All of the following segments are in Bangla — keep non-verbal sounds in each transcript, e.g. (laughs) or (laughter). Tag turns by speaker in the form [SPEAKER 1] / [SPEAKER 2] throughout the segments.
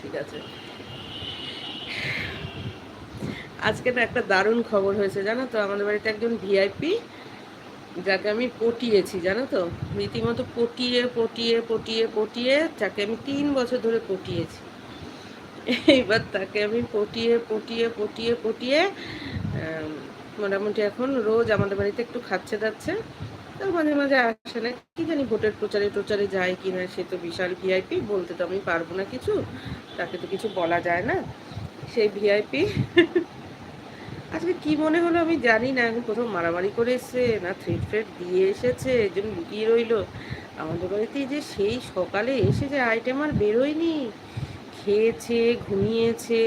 [SPEAKER 1] ঠিক আছে। আজকে না একটা দারুণ খবর হয়েছে, জানো তো? আমাদের বাড়িতে একজন ভিআইপি যাকে আমি পটিয়েছি, জানো তো? রীতিমতো পটিয়ে পটিয়ে পটিয়ে পটিয়ে যাকে আমি তিন বছর ধরে পটিয়েছি। এইবার তাকে আমি পটিয়ে পটিয়ে পটিয়ে পটিয়ে মোটামুটি এখন রোজ আমাদের বাড়িতে একটু খাচ্ছে যাচ্ছে মাঝে মাঝে আসে না। কি জানি ভোটের প্রচারে টোচারে যায় কি না, সে তো বিশাল ভিআইপি বলতে তো আমি পারব না কিছু। তাকে তো কিছু বলা যায় না। সেই ভিআইপি আজকে কি মনে হলো আমি জানি না, এখন কোথাও মারামারি করে এসছে, না থ্রেড ফ্রেড দিয়ে এসেছে একজন লুকিয়ে রইল। আমাদের বাড়িতে যে সেই সকালে এসে যে আইটেম আর বেরোয়নি। খেয়েছে, ঘুমিয়েছে,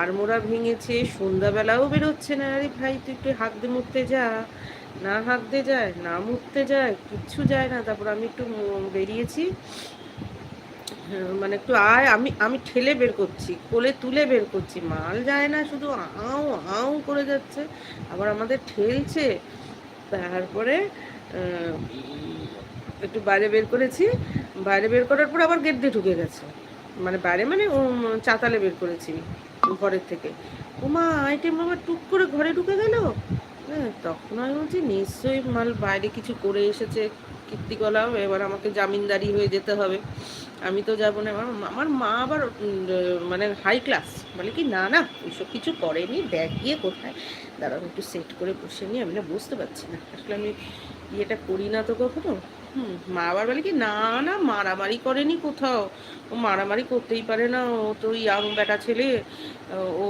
[SPEAKER 1] আড়মোড়া ভেঙেছে, সন্ধ্যাবেলাও বেরোচ্ছে না। আরে ভাই, তুই একটু হাত দিয়ে মুড়তে যা। না হাঁকতে যায় না মুড়তে যায় কিচ্ছু যায় না। তারপর আমি একটু বেরিয়েছি। হ্যাঁ, মানে একটু আয় আমি আমি ঠেলে বের করছি কোলে তুলে বের করছি। মাল যায় না শুধু আও আও করে যাচ্ছে। আবার আমাদের ঠেলছে। তারপরে একটু বাইরে বের করেছি। বাইরে বের করার পর আবার গেট দিয়ে ঢুকে গেছে। মানে বাইরে মানে চাতালে বের করেছি ঘরের থেকে। ওমা আইটেম আবার টুক করে ঘরে ঢুকে গেল। হ্যাঁ তখন আমি বলছি, নিশ্চয়ই মাল বাইরে কিছু করে এসেছে কীর্তিকলাও এবার আমাকে জামিনদারি হয়ে যেতে হবে। আমি তো যাব না, আমার আমার মা আবার মানে হাই ক্লাস বলে কি, না না, ওইসব কিছু করেনি, ব্যাগ গিয়ে কোথায়? দাঁড়াও একটু সেট করে বসে নিয়ে আমি না বুঝতে পারছি না। আসলে আমি ইয়েটা করি না তো কখনো? হুম মা আবার বলে কি? না না মারামারি করেনি কোথাও। ও মারামারি করতেই পারে না। ও তো ইয়াং বেটা ছেলে। ও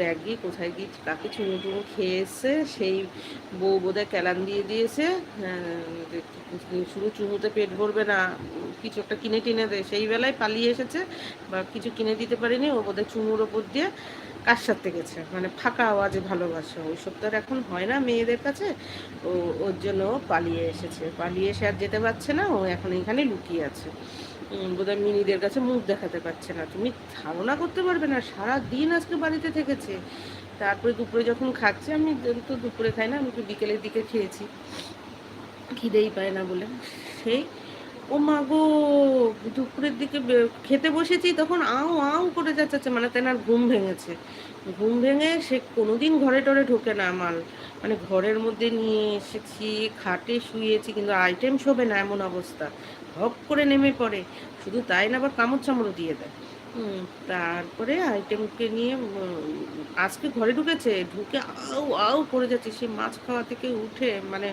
[SPEAKER 1] দেখ গিয়ে কোথায় গিয়ে কাকে চুমু টুমু খেয়ে এসছে সেই বউ বোধহয় ক্যালান দিয়ে দিয়েছে। হ্যাঁ, শুধু চুমুতে পেট ভরবে না কিছু একটা কিনে টিনে দেয়। সেই বেলায় পালিয়ে এসেছে বা কিছু কিনে দিতে পারেনি। ও বোধহয় চুমুর ওপর দিয়ে কার সাথে গেছে? মানে ফাঁকা আওয়াজে ভালোবাসা ওইসব তো আর এখন হয় না মেয়েদের কাছে। ও, ওর জন্য পালিয়ে এসেছে। পালিয়ে এসে আর যেতে পারছে না, ও এখন এখানে লুকিয়ে আছে। বোধহয় মিনিদের কাছে মুখ দেখাতে পারছে না। তুমি ধারণা করতে পারবে না সারা দিন আজকে বাড়িতে থেকেছে। তারপরে দুপুরে যখন খাচ্ছে, আমি তো দুপুরে খাই না, আমি তো বিকেলের দিকে খেয়েছি। খিদেই পায় না বলে। সেই ও মা গো, দুপুরের দিকে খেতে বসেছি, তখন আও আও করে যাচ্ছে মানে তেনার ঘুম ভেঙেছে। ঘুম ভেঙে সে কোনোদিন ঘরে টরে ঢোকে না মাল। মানে ঘরের মধ্যে নিয়ে এসেছি, খাটে শুয়েছি, কিন্তু আইটেম শোবে না এমন অবস্থা। হপ করে নেমে পড়ে, শুধু তাই না আবার কামড় চামড়ও দিয়ে। দেয় তারপরে আইটেমকে নিয়ে আজকে ঘরে ঢুকেছে, ঢুকে আউ আউ করে যাচ্ছে। সে মাছ খাওয়া থেকে উঠে মানে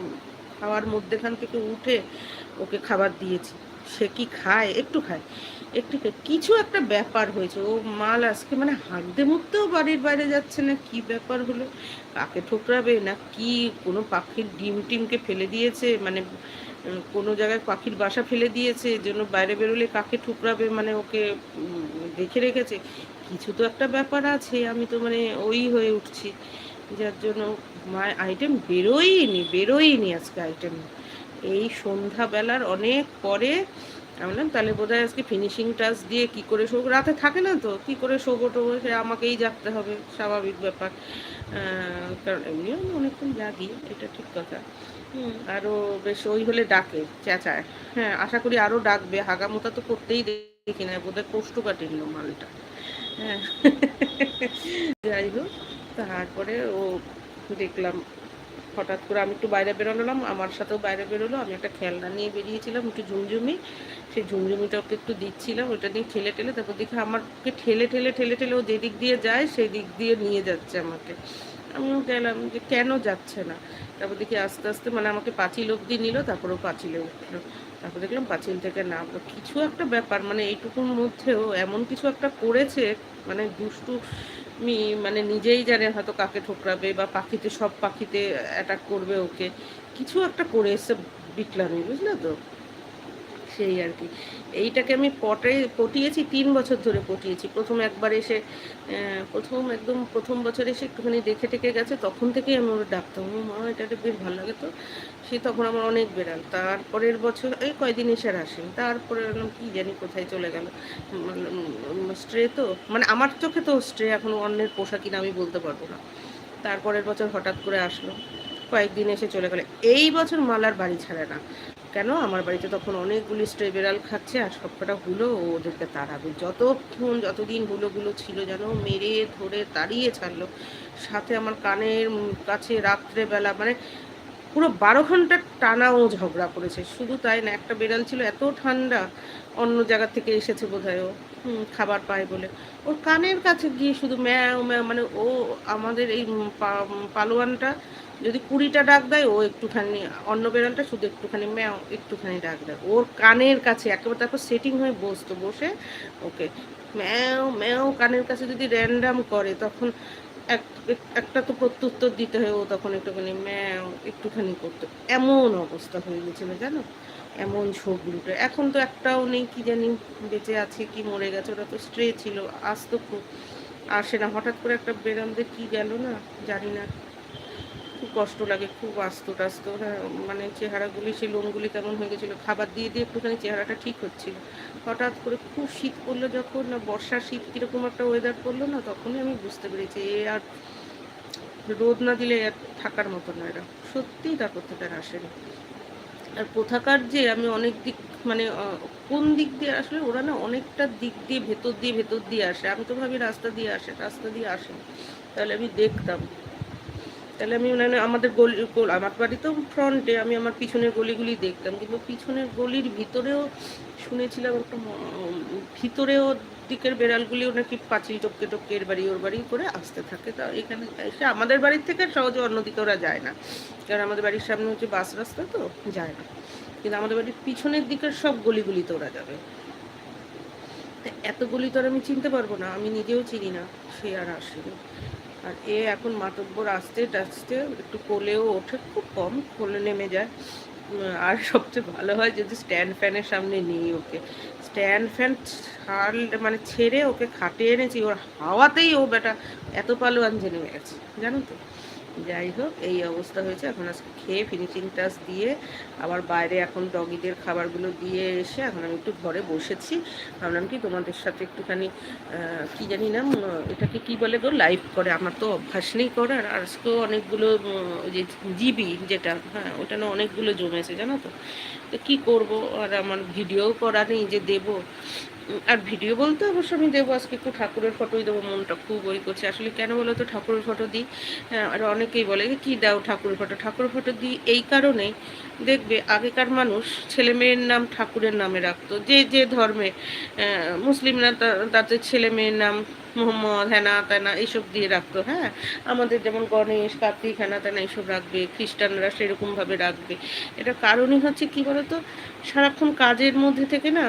[SPEAKER 1] খাওয়ার মধ্যেখান থেকে উঠে ওকে খাবার দিয়েছি। সে কি খায়? একটু খায়। একটু কিছু একটা ব্যাপার হয়েছে। ও মাল আজকে মানে হাঁকতে মুখতেও বাড়ির বাইরে যাচ্ছে না। কি ব্যাপার হলো? কাকে ঠোকরাবে না কি? কোনো পাখির ডিম টিমকে ফেলে দিয়েছে? মানে কোনো জায়গায় পাখির বাসা ফেলে দিয়েছে? জন্য বাইরে বেরোলে কাকে ঠুকরাবে? মানে ওকে দেখে রেখেছে। কিছু তো একটা ব্যাপার আছে। আমি তো মানে ওই হয়ে উঠছি। যার জন্য আইটেম বেরোয়নি বেরোয়নি আজকে আইটেম এই সন্ধ্যাবেলার অনেক পরে আমি বললাম, তাহলে বোধ আজকে ফিনিশিং টাচ দিয়ে কি করে শোক রাতে থাকে না তো, কি করে শোবো টোবো, সে আমাকেই জাগতে হবে, স্বাভাবিক ব্যাপার। কারণ এমনিও আমি অনেকক্ষণ জাগি, এটা ঠিক কথা। আরও বেশ ওই হলে ডাকে, চেঁচায়। হ্যাঁ আশা করি আরও ডাকবে। হাগামোতা তো করতেই দেখি না, বোধহয় কষ্ট কাটিল মালটা। হ্যাঁ। যাই হোক, তারপরে ও দেখলাম হঠাৎ করে আমি একটু বাইরে বেরোলাম, আমার সাথেও বাইরে বেরোলো, আমি একটা খেলনা নিয়ে বেরিয়েছিলাম, একটু ঝুমঝুমি। সেই ঝুমঝুমিটা ওকে একটু দিচ্ছিলাম, ওটা নিয়ে ঠেলে ঠেলে, তারপর দেখি আমাকে ঠেলে ঠেলে ঠেলে ঠেলে ও যেদিক দিয়ে যায় সেই দিক দিয়ে নিয়ে যাচ্ছে আমাকে। আমিও গেলাম, যে কেন যাচ্ছে না? তারপর দেখি আস্তে আস্তে মানে আমাকে পাঁচিল অব্দি নিল তারপরেও পাঁচিলে উঠল। তারপর দেখলাম পাঁচিল থেকে নামলো। কিছু একটা ব্যাপার মানে এইটুকুর মধ্যেও এমন কিছু একটা করেছে মানে দুষ্টু মি মানে নিজেই জানে হয়তো কাকে ঠোকরাবে বা পাখিতে, সব পাখিতে অ্যাটাক করবে ওকে। কিছু একটা করে এসে বিকলামি বুঝলে তো? সেই আর কি। এইটাকে আমি পটে পটিয়েছি, তিন বছর ধরে পটিয়েছি। প্রথম একবার এসে প্রথম একদম প্রথম বছর এসে একটুখানি দেখে টেকে গেছে, তখন থেকেই আমি ওর ডাকতাম। মা, এটা বেশ ভালো লাগে তো। সে তখন আমার অনেক বেড়াল। তারপরের বছর, এই কয়দিন এসে আর আসেন। তারপরে কি জানি কোথায় চলে গেল? স্ট্রে তো মানে আমার চোখে তো স্ট্রে, এখন অন্যের পোশাক কিনা আমি বলতে পারব না। তারপরের বছর হঠাৎ করে আসলো। কয়েকদিন এসে চলে গেলে। এই বছর মালার বাড়ি ছাড়ে না। কেন? আমার বাড়িতে তখন অনেকগুলি স্ট্রে বেড়াল খাচ্ছে আর সবকটা হুলো ওদেরকে তাড়াবে। যতক্ষণ, যতদিন হুলোগুলো ছিল যেন মেরে ধরে তাড়িয়ে ছাড়লো, সাথে আমার কানের কাছে রাত্রেবেলা মানে পুরো বারো ঘণ্টা টানা ও ঝগড়া করেছে। শুধু তাই না, একটা বেড়াল ছিল, এত ঠান্ডা, অন্য জায়গা থেকে এসেছে বোধহয় ও। খাবার পায় বলে। ওর কানের কাছে গিয়ে শুধু ম্যাও ম্যাও মানে ও আমাদের এই পালোয়ানটা যদি কুড়িটা ডাক দেয়, ও একটুখানি অন্য বেড়ালটা শুধু একটুখানি ম্যাও, একটুখানি ডাক দেয়। ওর কানের কাছে একেবারে তারপর সেটিং হয়ে বসতো, বসে ওকে ম্যাও ম্যাও কানের কাছে যদি র্যান্ডাম করে, তখন এক, একটা তো প্রত্যুত্তর দিতে হয়, ও তখন একটুখানি ম্যাও একটুখানি করতো। এমন অবস্থা হয়ে গেছিল, জানো? এমন ঝোঁকগুলোটা এখন তো একটাও নেই, কি জানি বেঁচে আছে, কি মরে গেছে, ওটা তো স্ট্রে ছিল আসতো খুব আসে না, হঠাৎ করে একটা বেরামদের কি গেল না, জানি না। খুব কষ্ট লাগে, খুব আস্ত টাস্ত হ্যাঁ মানে চেহারাগুলি, সেই লোমগুলি কেমন হয়ে গেছিল, খাবার দিয়ে দিয়ে একটুখানি চেহারাটা ঠিক হচ্ছিল। হঠাৎ করে খুব শীত পড়ল যখন, না বর্ষার শীত কীরকম একটা ওয়েদার পড়ল না, তখনই আমি বুঝতে পেরেছি এ আর রোদ না দিলে আর থাকার মতো না এরা। সত্যিই তারপর থেকে আর আসেনি। আর কোথাকার যে আমি অনেক দিক মানে কোন দিক দিয়ে আসলে ওরা না অনেকটা দিক দিয়ে, ভেতর দিয়ে ভেতর দিয়ে আসে। আমি তো ভাবি রাস্তা দিয়ে আসে, রাস্তা দিয়ে আসে। তাহলে আমি দেখতাম। তাহলে আমি মানে আমাদের গলি আমার বাড়িতেও ফ্রন্টে, আমি আমার পিছনের গলিগুলি দেখতাম, কিন্তু পিছনের গলির ভিতরেও শুনেছিলাম একটা ভিতরেও দিকের বেড়ালগুলিও নাকি পাঁচিল টপকে টপকে এর বাড়ি ওর বাড়ি করে আসতে থাকে। তা এখানে এসে আমাদের বাড়ির থেকে সহজে অন্যদিকে ওরা যায় না। কারণ আমাদের বাড়ির সামনে হচ্ছে বাস রাস্তা তো, যায় না। কিন্তু আমাদের বাড়ির পিছনের দিকের সব গলিগুলিতে ওরা যাবে। এত গলি তো আর আমি চিনতে পারব না, আমি নিজেও চিনি না, সে আর আসেনি। আর এ এখন মাতব্বর আসতে টাচতে একটু কোলেও ওঠে, খুব কম কোলে নেমে যায়। আর সবচেয়ে ভালো হয় যদি স্ট্যান্ড ফ্যানের সামনে নিই ওকে। স্ট্যান্ড ফ্যান ছাড় মানে ছেড়ে ওকে খাটিয়ে এনেছি, ওর হাওয়াতেই ও বেটা এত পালোয়ান জেনে গেছে, জানো তো? যাই হোক এই অবস্থা হয়েছে। এখন আজকে খেয়ে ফিনিশিং টাচ দিয়ে আবার বাইরে এখন ডগিদের খাবারগুলো দিয়ে এসে এখন আমি একটু ঘরে বসেছি। ভাবলাম কি তোমাদের সাথে একটুখানি কি জানি না এটাকে কি বলে গো? লাইভ করে। আমার তো অভ্যাস নেই করার। আর আজকেও অনেকগুলো যে জিবি যেটা হ্যাঁ ওটা না অনেকগুলো জমেছে জানো তো? তো কী করব? আর আমার ভিডিও করা নেই যে দেবো। আর ভিডিও বলতে অবশ্য আমি দেবো। আজকে একটু ঠাকুরের ফটোই দেবো। মনটা খুব ওই করছে। আসলে কেন বলো তো? ঠাকুরের ফটো দিই। হ্যাঁ, আর অনেকেই বলে যে কী দাও ঠাকুর ফটো ঠাকুর ফটো দিই এই কারণে দেখবে আগেকার মানুষ ছেলে মেয়ের নাম ঠাকুরের নামে রাখতো। যে যে ধর্মে মুসলিমরা তাদের ছেলে মেয়ের নাম মোহাম্মদ, হেনা, তেনা এইসব দিয়ে রাখতো হ্যাঁ? আমাদের যেমন গণেশ, কার্তিক, হেনা, তেনা এইসব রাখবে, খ্রিস্টানরা সেরকমভাবে রাখবে। এটা কারণই হচ্ছে কি বলতো? সারাক্ষণ কাজের মধ্যে থেকে না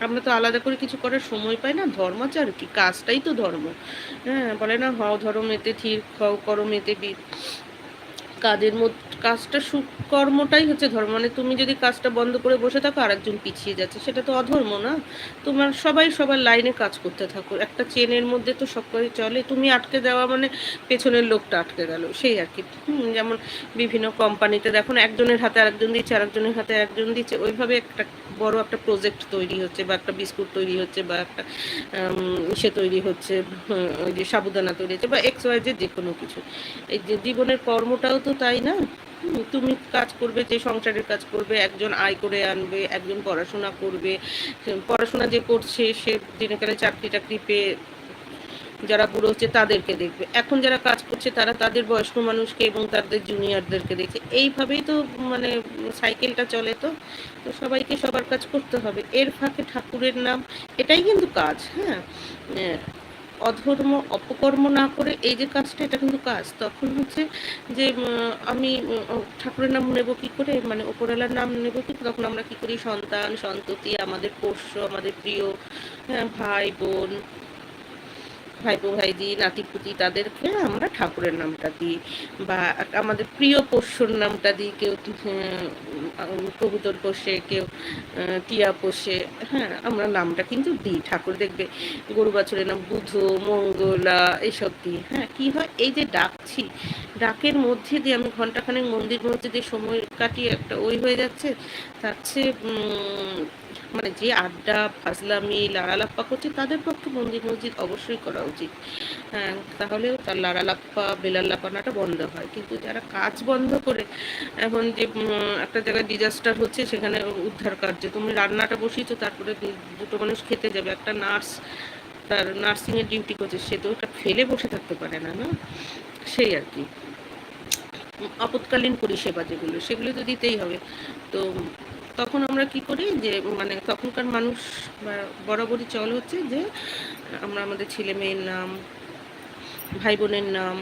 [SPEAKER 1] আমরা তো আলাদা করে কিছু করার সময় পাই না ধর্মাচার কি, কাজটাই তো ধর্ম। হ্যাঁ বলে না, হও ধর্ম এতে থির খাও করম এতে বীর। কাজের মধ্যে, কাজটা সুকর্মটাই হচ্ছে ধর্ম। মানে তুমি যদি কাজটা বন্ধ করে বসে থাকো, আরেকজন পিছিয়ে যাচ্ছে, সেটা তো অধর্ম না। তোমার সবাই সবার লাইনে কাজ করতে থাকো। একটা চেনের মধ্যে তো সব করে চলে, তুমি আটকে দেওয়া মানে পেছনের লোকটা আটকে গেল, সেই আর কি। যেমন বিভিন্ন কোম্পানিতে দেখো একজনের হাতে আরেকজন দিচ্ছে, আরেকজনের হাতে একজন দিচ্ছে, ওইভাবে একটা বড় একটা প্রজেক্ট তৈরি হচ্ছে বা একটা বিস্কুট তৈরি হচ্ছে বা একটা সে তৈরি হচ্ছে ওই যে সাবুদানা তৈরি হচ্ছে বা এক্স ওয়াই যে কোনো কিছু। এই যে জীবনের কর্মটাও তো তাই না? তুমি কাজ করবে, যে সংসারের কাজ করবে, একজন আয় করে আনবে, একজন পড়াশোনা করবে পড়াশোনা যে করছে সে দিনে কালে চাকরি টাকরি পেয়ে যারা বুড়ো হচ্ছে তাদেরকে দেখবে। এখন যারা কাজ করছে তারা তাদের বয়স্ক মানুষকে এবং তাদের জুনিয়রদেরকে দেখছে। এইভাবেই তো মানে সাইকেলটা চলে তো। তো সবাইকে সবার কাজ করতে হবে। এর ফাঁকে ঠাকুরের নাম এটাই কিন্তু কাজ হ্যাঁ? অধর্ম অপকর্ম না করে এই যে কাজটা এটা কিন্তু কাজ। তখন হচ্ছে যে আমি ঠাকুরের নাম নেব কি করে? মানে ওপরওয়ালার নাম নেব কি? তখন আমরা কি করি? সন্তান সন্ততি আমাদের পোষ্য আমাদের প্রিয় হ্যাঁ, ভাই বোন ভাইপো ভাইজি নাতিপুতি তাদেরকে আমরা ঠাকুরের নামটা দিই বা আমাদের প্রিয় পোষ্যর নামটা দিই। কেউ কবুতর পোষে, কেউ টিয়া পোষে হ্যাঁ আমরা নামটা কিন্তু দিই। ঠাকুর দেখবে গরু বাছুরের নাম বুধ, মঙ্গলা এইসব দিই। হ্যাঁ কি হয়, এই যে ডাকছি, ডাকের মধ্যে দিয়ে আমি ঘন্টাখানেক মন্দির মধ্যে দিয়ে সময় কাটিয়ে একটা ওই হয়ে যাচ্ছে। তার চেয়ে মানে যে আড্ডা, ফাজলামি, লাড়ালাপ্পা করছে, তাদের পক্ষে মন্দির মসজিদ অবশ্যই করা উচিত। হ্যাঁ তাহলেও তার লাড়ালাপ্পা, বেলাল্লাপানাটা বন্ধ হয়। কিন্তু যারা কাজ বন্ধ করে এখন যে একটা জায়গায় ডিজাস্টার হচ্ছে, সেখানে উদ্ধার কার্য। তুমি রান্নাটা বসিয়েছো, তারপরে দুটো মানুষ খেতে যাবে। একটা নার্স, তার নার্সিংয়ের ডিউটি করছে, সে তো ওটা ফেলে বসে থাকতে পারে না না? সেই আর কি। আপৎকালীন পরিষেবা যেগুলো, সেগুলো তো দিতেই হবে। তো তখন আমরা কি করি যে মানে তখনকার মানুষ বরাবরই চল হচ্ছে যে, আমরা আমাদের ছেলে মেয়ের নাম, ভাই বোনের নাম,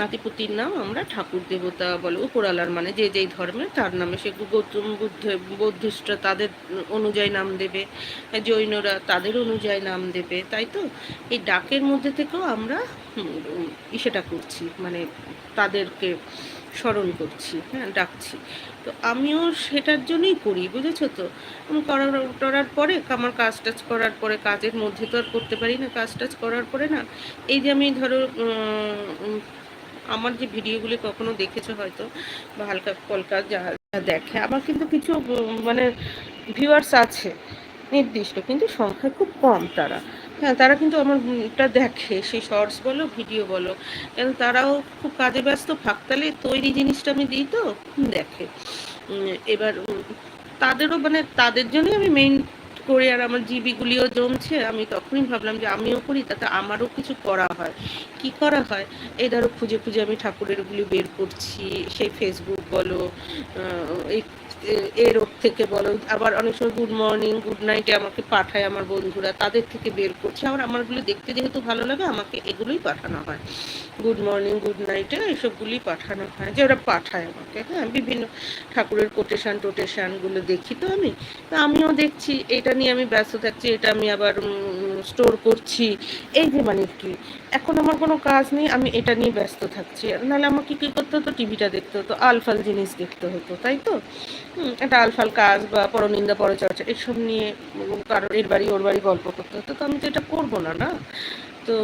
[SPEAKER 1] নাতিপুতির নাম আমরা ঠাকুর দেবতা বলে, উপরালার মানে যে যেই ধর্মের, তার নামে সে গৌতম বুদ্ধ বৌদ্ধিষ্টরা তাদের অনুযায়ী নাম দেবে, জৈনরা তাদের অনুযায়ী নাম দেবে, তাই তো? এই ডাকের মধ্যে থেকেও আমরা ইসেটা করছি মানে তাদেরকে স্মরণ করছি হ্যাঁ ডাকছি। তো আমিও সেটার জন্যই করি, বুঝেছ তো? করার টরার পরে, আমার কাজ টাজ করার পরে, কাজের মধ্যে তো আর করতে পারি না, কাজ টাজ করার পরে না, এই যে আমি ধরো আমার যে ভিডিওগুলি কখনো দেখেছ হয়তো, বা হালকা কলকা যা দেখে, আমার কিন্তু কিছু মানে ভিউয়ার্স আছে, নির্দিষ্ট, কিন্তু সংখ্যা খুব কম তারা। হ্যাঁ তারা কিন্তু আমারটা দেখে সেই শর্টস বলো ভিডিও বলো। কেন তারাও খুব কাজে ব্যস্ত, ফাঁকতালে তৈরি জিনিসটা আমি দিই তো, দেখে। এবার তাদেরও মানে তাদের জন্যই আমি মেইন করে আর আমার জিবিগুলিও জমছে। আমি তখনই ভাবলাম যে আমিও করি, তাতে আমারও কিছু করা হয়। কি করা হয়? এই ধরো খুঁজে খুঁজে আমি ঠাকুরেরগুলি বের করছি, সেই ফেসবুক বলো এই এর থেকে বলো। আবার অনেক সময় গুড মর্নিং গুড নাইটে আমাকে পাঠায় আমার বন্ধুরা, তাদের থেকে বের করছে। আবার আমারগুলো দেখতে যেহেতু ভালো লাগে, আমাকে এগুলোই পাঠানো হয়। গুড মর্নিং গুড নাইটে এইসবগুলি পাঠানো হয়। যে ওরা পাঠায় আমাকে হ্যাঁ বিভিন্ন ঠাকুরের কোটেশান টোটেশানগুলো দেখি তো আমি। আমিও দেখছি, এটা নিয়ে আমি ব্যস্ত থাকছি, এটা আমি আবার স্টোর করছি। এই যে মানে কি, এখন আমার কোনো কাজ নেই, আমি এটা নিয়ে ব্যস্ত থাকছি। নাহলে আমাকে কী করতে হতো? টিভিটা দেখতে হতো আলফাল জিনিস দেখতে হতো, তাই তো? একটা আলফাল কাজ বা পরনিন্দা, পরচর্চা, এসব নিয়ে কারোর এর বাড়ি, ওর বাড়ি গল্প করতে হতো। তো আমি তো এটা করব না না? তো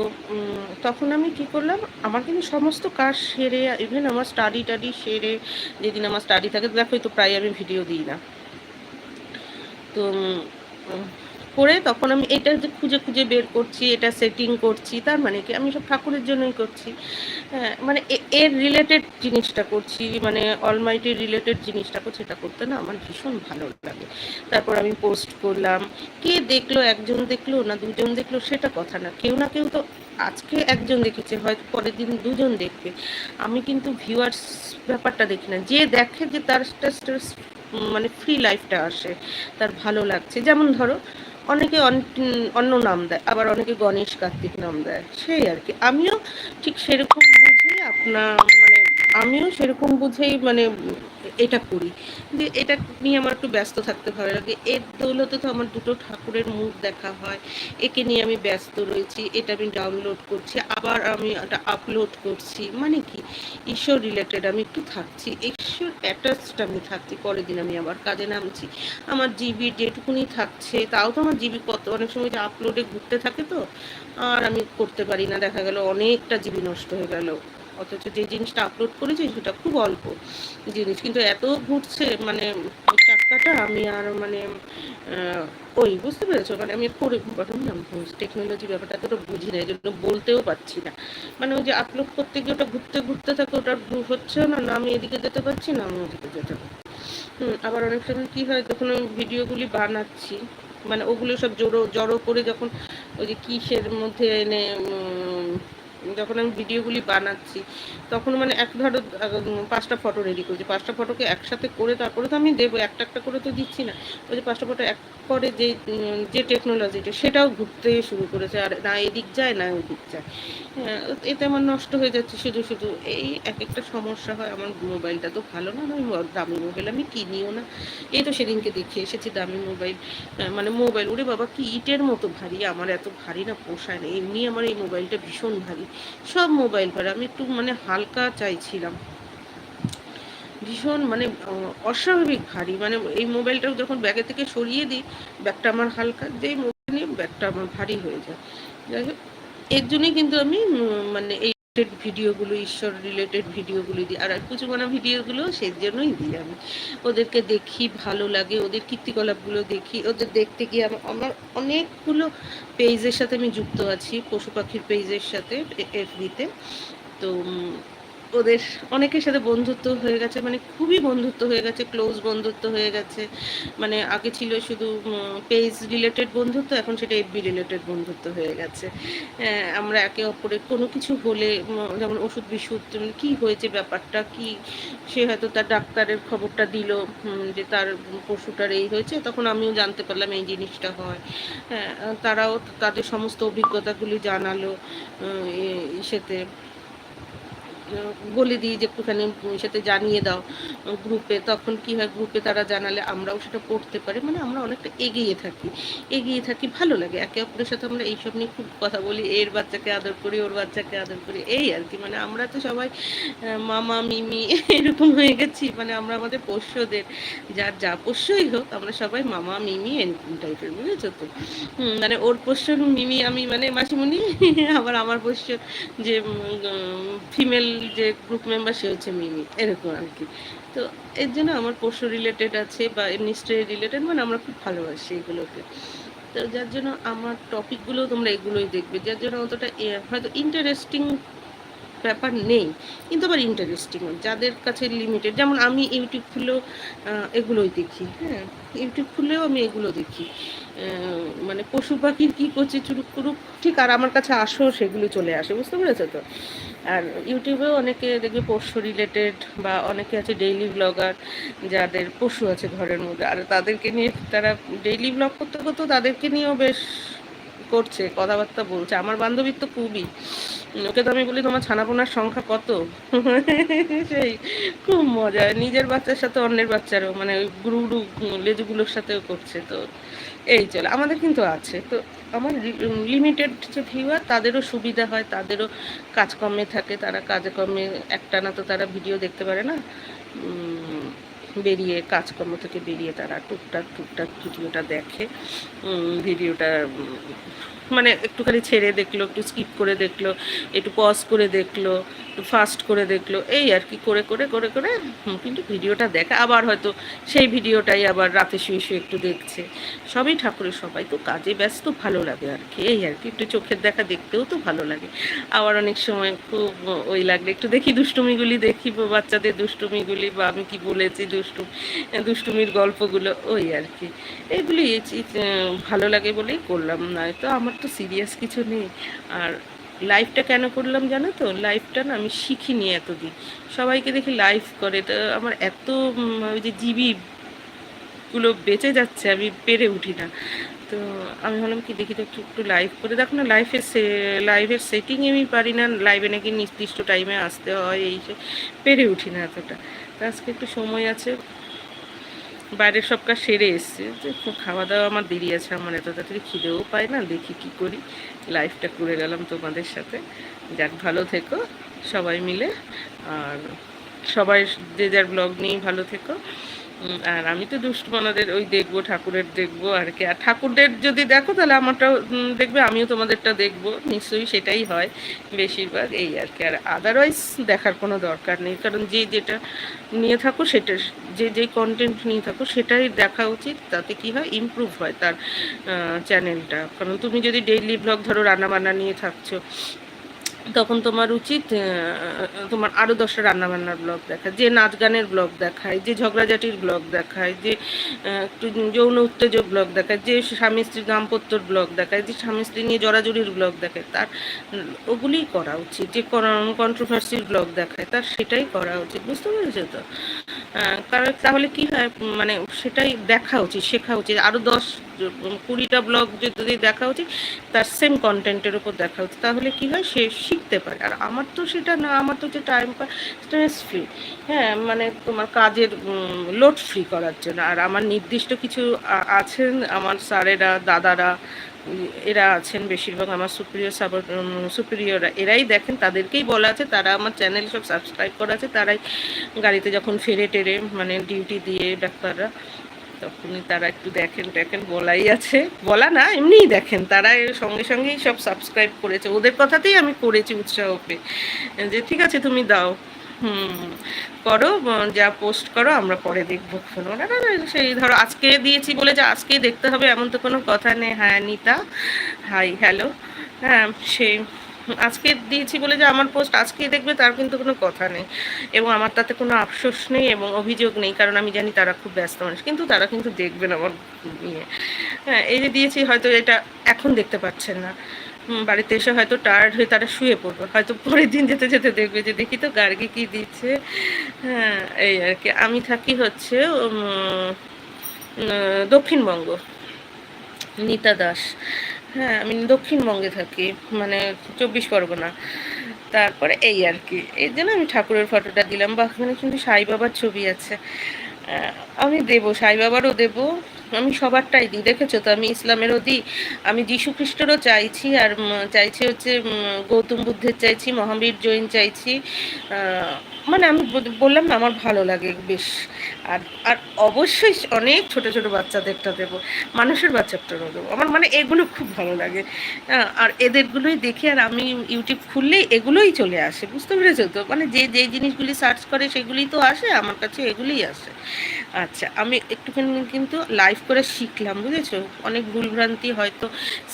[SPEAKER 1] তখন আমি কি করলাম, আমার কিন্তু সমস্ত কাজ সেরে ইভেন আমার স্টাডি টাডি সেরে, যেদিন আমার স্টাডি থাকে দেখো তো প্রায় আমি ভিডিও দিই না। তো করে তখন আমি এটা যে খুঁজে খুঁজে বের করছি, এটা সেটিং করছি, তার মানে কি? আমি সব ঠাকুরের জন্যই করছি। হ্যাঁ মানে এর রিলেটেড জিনিসটা করছি মানে অলমাইটির রিলেটেড জিনিসটা করছি, এটা করতে না আমার ভীষণ ভালো লাগে। তারপর আমি পোস্ট করলাম, কে দেখল, একজন দেখল না দুজন দেখল, সেটা কথা না। কেউ না কেউ তো আজকে একজন দেখেছে, হয়তো পরের দিন দুজন দেখবে। আমি কিন্তু ভিউয়ার্স ব্যাপারটা দেখি না। যে দেখে যে তার মানে ফ্রি লাইফটা আসে, তার ভালো লাগছে। যেমন ধরো অনেকে অন্য নাম দেয়, আবার অনেকে গণেশ কার্তিক নাম দেয়, সেই আর কি। আমিও ঠিক সেরকম বুঝে আপনার মানে আমিও সেরকম বুঝেই মানে এটা করি। যে এটা নিয়ে আমার একটু ব্যস্ত থাকতে ভালো লাগে। এর দৌলতে তো আমার দুটো ঠাকুরের মুখ দেখা হয়। একে নিয়ে আমি ব্যস্ত রয়েছি, এটা আমি ডাউনলোড করছি, আবার আমি এটা আপলোড করছি। মানে কি? ঈশ্বর রিলেটেড আমি একটু থাকছি। ঈশ্বর অ্যাটাচড আমি থাকছি। পরের দিন আমি আবার কাজে নামছি। আমার জিবি যেটুকুনি থাকছে, তাও তো আমার জিবি কত, অনেক সময় যে আপলোডে ঘুরতে থাকে তো, আর আমি করতে পারি না। দেখা গেল অনেকটা জিবি নষ্ট হয়ে গেল। অথচ যে জিনিসটা আপলোড করেছি সেটা খুব অল্প জিনিস। কিন্তু এত ঘুরছে মানে টাকাটা আমি আর মানে ওই বুঝতে পেরেছ? মানে আমি করে বললাম না টেকনোলজি ব্যাপারটা তো বুঝি না এই জন্য বলতেও পারছি না। মানে ওই যে আপলোড করতে গিয়ে ওটা ঘুরতে ঘুরতে থাকে, ওটা হচ্ছে না না আমি এদিকে যেতে পারছি, না আমি ওদিকে যেতে পারছি। হুম, আবার অনেক সময় কী হয়, যখন আমি ভিডিওগুলি বানাচ্ছি মানে ওগুলো সব জড়ো জড়ো করে যখন ওই যে কিসের মধ্যে এনে যখন আমি ভিডিওগুলি বানাচ্ছি তখন মানে এক ধরো পাঁচটা ফটো রেডি করছি। পাঁচটা ফটোকে একসাথে করে তারপরে তো আমি দেবো একটা একটা করে তো দিচ্ছি না। ওই যে পাঁচটা ফটো এক করে যে যে টেকনোলজিটা সেটাও ঘুরতে শুরু করেছে। আর না এদিক যায় না ওদিক যায়। হ্যাঁ, এতে আমার নষ্ট হয়ে যাচ্ছে শুধু শুধু এই এক একটা সমস্যা হয় আমার মোবাইলটা তো ভালো না আমি দামি মোবাইল আমি কিনিও না। এই তো সেদিনকে দেখে এসেছি দামি মোবাইল মানে মোবাইল ওরে বাবা কি ইটের মতো ভারী। আমার এত ভারী না পোষায় না। এমনি আমার এই মোবাইলটা ভীষণ ভারী। সব মোবাইল পারে। আমি একটু মানে হালকা চাইছিলাম। ভীষণ মানে অস্বাভাবিক ভারী। মানে এই মোবাইলটা যখন ব্যাগে থেকে সরিয়ে দিই, ব্যাগটা আমার হালকা, যেই মোবাইল নিয়ে ব্যাগটা আমার ভারী হয়ে যায়। যাই হোক, এর জন্যই কিন্তু আমি মানে এই ভিডিওগুলো ঈশ্বর রিলেটেড ভিডিওগুলো দিই। আর কুচুমানা ভিডিওগুলো সেই জন্যই দিই আমি। ওদেরকে দেখি, ভালো লাগে, ওদের কীর্তিকলাপগুলো দেখি, ওদের দেখতে গিয়ে আমার আমার অনেকগুলো পেজের সাথে আমি যুক্ত আছি, পশু পাখির পেজের সাথে এফবিতে তো। ওদের অনেকের সাথে বন্ধুত্ব হয়ে গেছে মানে খুবই বন্ধুত্ব হয়ে গেছে ক্লোজ বন্ধুত্ব হয়ে গেছে। মানে আগে ছিল শুধু পেজ রিলেটেড বন্ধুত্ব, এখন সেটা এফবি রিলেটেড বন্ধুত্ব হয়ে গেছে। আমরা একে অপরের কোনো কিছু হলে যেমন ওষুধ বিশুদ্ধ কি হয়েছে ব্যাপারটা, কি সে হয়তো তার ডাক্তারের খবরটা দিল যে তার পশুটার এই হয়েছে, তখন আমিও জানতে পারলাম এই জিনিসটা হয়। হ্যাঁ তারাও তাদের সমস্ত অভিজ্ঞতাগুলি জানালো সেতে। বলে দিই যে একটুখানি সাথে জানিয়ে দাও গ্রুপে, তখন কি হয় গ্রুপে তারা জানালে আমরাও সেটা পড়তে পারি। মানে আমরা অনেকটা এগিয়ে থাকি এগিয়ে থাকি, ভালো লাগে। একে অপরের সাথে আমরা এইসব নিয়ে খুব কথা বলি, এর বাচ্চাকে আদর করি, ওর বাচ্চাকে আদর করি, এই আর কি। মানে আমরা তো সবাই মামা, মিমি (laughs) এরকম হয়ে গেছি। মানে আমরা আমাদের পোষ্যদের, যার যা পোষ্যই হোক, আমরা সবাই মামা, মিমি, এরকম টাইপের, বুঝেছ তো? মানে ওর পোষ্য মিমি আমি মানে মাসিমণি, (laughs) আবার আমার পোষ্য যে ফিমেল যে গ্রুপ মেম্বার সে হচ্ছে মিমি, এরকম আর কি। তো এর জন্য আমার পশু রিলেটেড আছে বা এমনি স্ট্রে রিলেটেড মানে আমরা খুব ভালোবাসি এগুলোকে। তো যার জন্য আমার টপিকগুলো তোমরা এগুলোই দেখবে, যার জন্য অতটা হয়তো ইন্টারেস্টিং ব্যাপার নেই। কিন্তু আবার ইন্টারেস্টিং যাদের কাছে লিমিটেড যেমন আমি ইউটিউব খুলেও এগুলোই দেখি হ্যাঁ? ইউটিউব খুলেও আমি এগুলো দেখি। মানে পশু পাখির কী করছে, চুরুক কুরুক ঠিক আর আমার কাছে আসো, সেগুলো চলে আসে, বুঝতে পেরেছ তো? আর ইউটিউবেও অনেকে দেখবে পশু রিলেটেড বা অনেকে আছে ডেইলি ব্লগার যাদের পশু আছে ঘরের মধ্যে, আর তাদেরকে নিয়ে তারা ডেইলি ব্লগ করতে করতেও তাদেরকে নিয়েও বেশ করছে, কথাবার্তা বলছে। আমার বান্ধবীর তো খুবই ওকে তো আমি বলি, তোমার ছানাপোনার সংখ্যা কত? (laughs) সেই খুব মজা। নিজের বাচ্চার সাথে অন্যের বাচ্চারও মানে গুরু গুরু লেজুগুলোর সাথেও করছে তো। এই চলে, আমাদের কিন্তু আছে। তো আমার লিমিটেড যে ভিউয়ার তাদেরও সুবিধা হয়, তাদেরও কাজকর্মে থাকে। তারা কাজকর্মে একটানা তো তারা ভিডিও দেখতে পারে না। বেরিয়ে, কাজকর্ম থেকে বেরিয়ে তারা টুকটাক টুকটাক ভিডিওটা দেখে। ভিডিওটা মানে একটুখানি ছেড়ে দেখল, একটু স্কিপ করে দেখল, একটু পজ করে দেখল। ফাস্ট করে দেখল। এই আর কি, করে করে করে করে কিন্তু ভিডিওটা দেখা। আবার হয়তো সেই ভিডিওটাই আবার রাতে শুয়ে শুয়ে একটু দেখছে। সবই ঠাকুরের সবাই তো কাজে ব্যস্ত, ভালো লাগে আর কি। এই আর কি, একটু চোখের দেখা দেখতেও তো ভালো লাগে। আবার অনেক সময় খুব ওই লাগলে একটু দেখি, দুষ্টুমিগুলি দেখি বাচ্চাদের দুষ্টুমিগুলি, বা আমি কি বলেছি দুষ্টু, দুষ্টুমির গল্পগুলো, ওই আর কি। এগুলি ভালো লাগে বলেই করলাম। নয়তো আমার তো সিরিয়াস কিছু নেই। আর লাইফটা কেন করলাম জানো তো? লাইফটা না আমি শিখিনি এতদিন। সবাইকে দেখি লাইফ করে। তো আমার এত ওই যে জিবি গুলো বেঁচে যাচ্ছে, আমি পেরে উঠি না। তো আমি ভাবলাম কি, দেখি তো একটু একটু লাইভ করে। দেখো না লাইফের সে লাইভের সেটিং আমি পারি না। লাইভে নাকি নির্দিষ্ট টাইমে আসতে হয়, এই পেরে উঠি না এতটা। তো আজকে একটু সময় আছে। বাইরের সব কাজ সেরে এসছে। যে খুব খাওয়া দাওয়া আমার দেরি আছে, আমার এত তাড়াতাড়ি খিদেও পাই না, দেখি কি করি। লাইফটা করে গেলাম তোমাদের সাথে। যাক, ভালো থেকো সবাই মিলে। আর সবাই যে যার ব্লগ নিয়েই ভালো থেকো। আর আমি তো দুষ্টমনাদের ওই দেখব, ঠাকুরের দেখব আর কি। আর ঠাকুরদের যদি দেখো, তাহলে আমারটাও দেখবে, আমিও তোমাদেরটা দেখব। নিশ্চয়ই সেটাই হয় বেশিরভাগ, এই আর কি। আর আদারওয়াইজ দেখার কোনো দরকার নেই। কারণ যে যেটা নিয়ে থাকো, সেটা, যে যে কন্টেন্ট নিয়ে থাকো, সেটাই দেখা উচিত। তাতে কি হয়? ইমপ্রুভ হয় তার চ্যানেলটা কারণ তুমি যদি ডেইলি ব্লগ ধরো, রান্নাবান্না নিয়ে থাকছো তখন তোমার উচিত তোমার আরও দশটা রান্নাবান্নার ব্লগ দেখায়, যে নাচ গানের ব্লগ দেখায়, যে ঝগড়াঝাটির ব্লগ দেখায়, যে একটু যৌন উত্তেজক ব্লগ দেখায়, যে স্বামী স্ত্রীর দাম্পত্যর ব্লগ দেখায়, যে স্বামী স্ত্রী নিয়ে জড়াজড়ির ব্লগ দেখায়, তার ওগুলিই করা উচিত, যে কন্ট্রোভার্সির ব্লগ দেখায়, তার সেটাই করা উচিত, বুঝতে পেরেছ তো? কারণ তাহলে কি হয় মানে সেটাই দেখা উচিত, শেখা উচিত আরও দশ কুড়িটা ব্লগ যদি দেখা উচিত, তার সেম কন্টেন্টের উপর দেখা উচিত। তাহলে কি হয়? সে শিখতে পারে। আর আমার তো সেটা না, আমার তো যে টাইম স্ট্রেস ফ্রি হ্যাঁ মানে তোমার কাজের লোড ফ্রি করার জন্য। আর আমার নির্দিষ্ট কিছু আছেন আমার স্যারেরা, দাদারা, এরা আছেন বেশিরভাগ আমার সুপ্রিয় সুপ্রিয়রা এরাই দেখেন, তাদেরকেই বলা আছে। তারা আমার চ্যানেল সব সাবস্ক্রাইব করা আছে। তারাই গাড়িতে যখন ফেরে টেরে মানে ডিউটি দিয়ে ডাক্তাররা তখনই তারা একটু দেখেন দেখেন বলাই আছে। বলা না এমনিই দেখেন। তারা সঙ্গে সঙ্গেই সব সাবস্ক্রাইব করেছে। ওদের কথাতেই আমি করেছি উৎসাহ পেয়ে যে ঠিক আছে তুমি দাও। হুম করো যা পোস্ট করো আমরা পরে দেখব না, সেই ধরো আজকে দিয়েছি বলে যে আজকেই দেখতে হবে এমন তো কোনো কথা নেই। হ্যাঁ নিতা। হাই হ্যালো হ্যাঁ সেই আজকে দিয়েছি বলে যে আমার পোস্ট আজকেই দেখবে, তার কিন্তু কোনো কথা নেই। এবং আমার তাতে কোনো আফসোস নেই এবং অভিযোগ নেই, কারণ আমি জানি তারা খুব ব্যস্ত মানুষ, কিন্তু তারা কিন্তু দেখবেন আমার ইয়ে হ্যাঁ এই যে দিয়েছি, হয়তো এটা এখন দেখতে পাচ্ছেন না। বাড়িতে এসে হয়তো টায়ার্ড হয়ে তারা শুয়ে পড়বে। হয়তো পরের দিন যেতে যেতে দেখবে যে, দেখি তো গার্গি কি দিচ্ছে। হ্যাঁ এই আর কি। আমি থাকি হচ্ছে দক্ষিণবঙ্গ। নিতা দাস। হ্যাঁ আমি দক্ষিণবঙ্গে থাকি মানে চব্বিশ পরগনা। তারপরে এই আর কি। এই জন্য আমি ঠাকুরের ফটোটা দিলাম। বা ওখানে কিন্তু সাই বাবার ছবি আছে। আমি দেবো, সাই বাবারও দেবো। আমি সবারটাই দিই, দেখেছ তো? আমি ইসলামেরও দিই। আমি যীশু খ্রিস্টেরও চাইছি, আর চাইছি হচ্ছে গৌতম বুদ্ধের চাইছি, মহাবীর জৈন চাইছি। মানে আমি বললাম না আমার ভালো লাগে বেশ। আর আর অবশ্যই অনেক ছোট ছোট বাচ্চাদেরটা দেবো। মানুষের বাচ্চাটারও দেবো। আমার মানে এগুলো খুব ভালো লাগে। হ্যাঁ, আর এদেরগুলোই দেখি আর আমি ইউটিউব খুললেই এগুলোই চলে আসে বুঝতে পেরেছ তো? মানে যে যে জিনিসগুলি সার্চ করে সেগুলি তো আসে আমার কাছে এগুলোই আসে। আচ্ছা আমি একটুখানি কিন্তু লাইভ করে শিখলাম বুঝেছ? অনেক ভুলভ্রান্তি হয়তো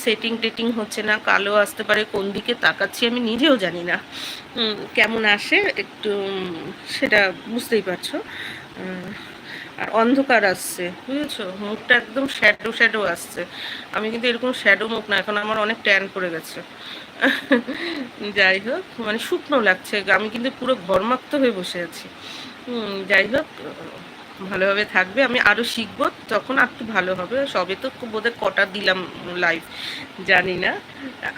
[SPEAKER 1] সেটিং টেটিং হচ্ছে না কালো আসতে পারে কোন দিকে তাকাচ্ছি আমি নিজেও জানি না। কেমন আসে একটু সেটা বুঝতেই পারছ। আর অন্ধকার আসছে, বুঝেছ? মুখটা একদম শ্যাডো শ্যাডো আসছে। আমি কিন্তু এরকম শ্যাডো মুখ না, এখন আমার অনেক ট্যান পড়ে গেছে। (laughs) যাই হোক মানে শুকনো লাগছে, আমি কিন্তু পুরো ঘরমাক্ত হয়ে বসে আছি। যাই হোক, ভালোভাবে থাকবে, আমি আরও শিখব, তখন আর একটু ভালো হবে। সবে তো বোধহয় কটা দিলাম লাইভ জানি না।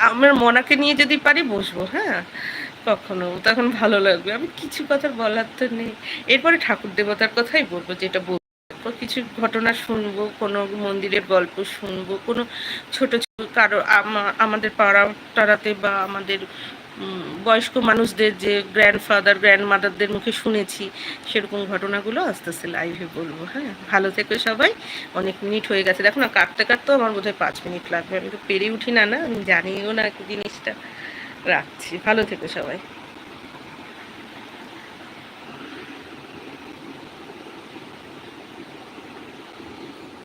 [SPEAKER 1] আমার মনাকে নিয়ে যদি পারি বসবো হ্যাঁ? কখনো তখন ভালো লাগবে। আমি কিছু কথা বলার তো নেই। এরপরে ঠাকুর দেবতার কথাই বলব, যেটা বলব। কিছু ঘটনা শুনব, কোনো মন্দিরের গল্প শুনব, কোনো ছোট ছোট কারও আমাদের পাড়া টাড়াতে বা আমাদের বয়স্ক মানুষদের যে গ্র্যান্ডফাদার গ্র্যান্ড মাদারদের মুখে শুনেছি, সেরকম ঘটনাগুলো আস্তে আস্তে লাইভে বলব হ্যাঁ? ভালো থেকো সবাই। অনেক মিনিট হয়ে গেছে। দেখো না, কাটতে কাটতেও আমার বোধহয় পাঁচ মিনিট লাগবে। আমি তো পেরে উঠি না না? আমি জানিও না জিনিসটা। রাখছি। ভালো থেকো সবাই।